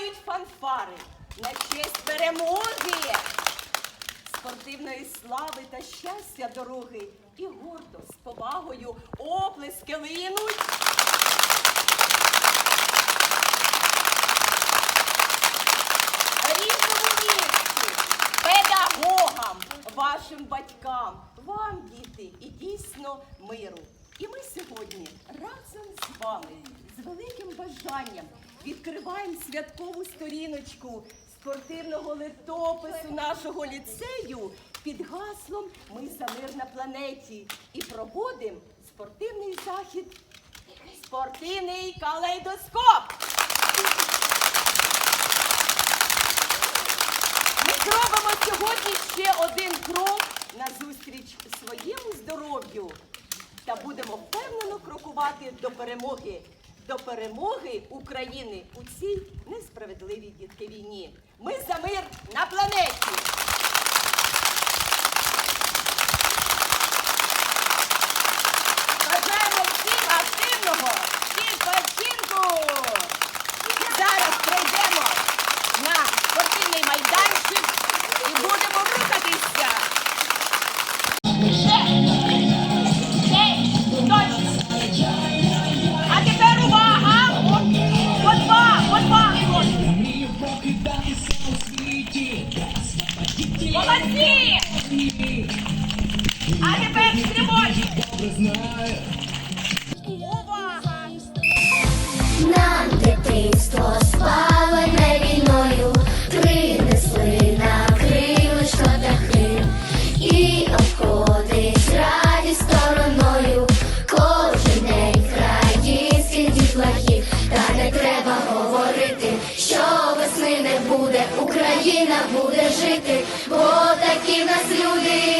лунають фанфари на честь перемоги, спортивної слави та щастя дороги. І гордо з повагою оплески линуть. Рідному місті, педагогам, вашим батькам, вам, діти, і дійсно миру. І ми сьогодні разом з вами з великим бажанням відкриваємо святкову сторіночку спортивного литопису нашого ліцею під гаслом Ми за мир на планеті і проводимо спортивний захід, спортивний калейдоскоп. Ми зробимо сьогодні ще один крок назустріч своєму здоров'ю та будемо впевнено крокувати до перемоги. До перемоги України у цій несправедливій дітки війні. Ми за мир на планеті. Бажаємо всім активного відпочинку! І зараз пройдемо на спортивний майданчик і будемо Молодці! А тепер стрибочки! Увага! Нам дитинство спалене війною, принесли на крилишко птахи і обходить радість стороною. Кожен день країнських дітлахів, та не треба говорити, що весни не буде, Україна буде жити, бо такі нас люди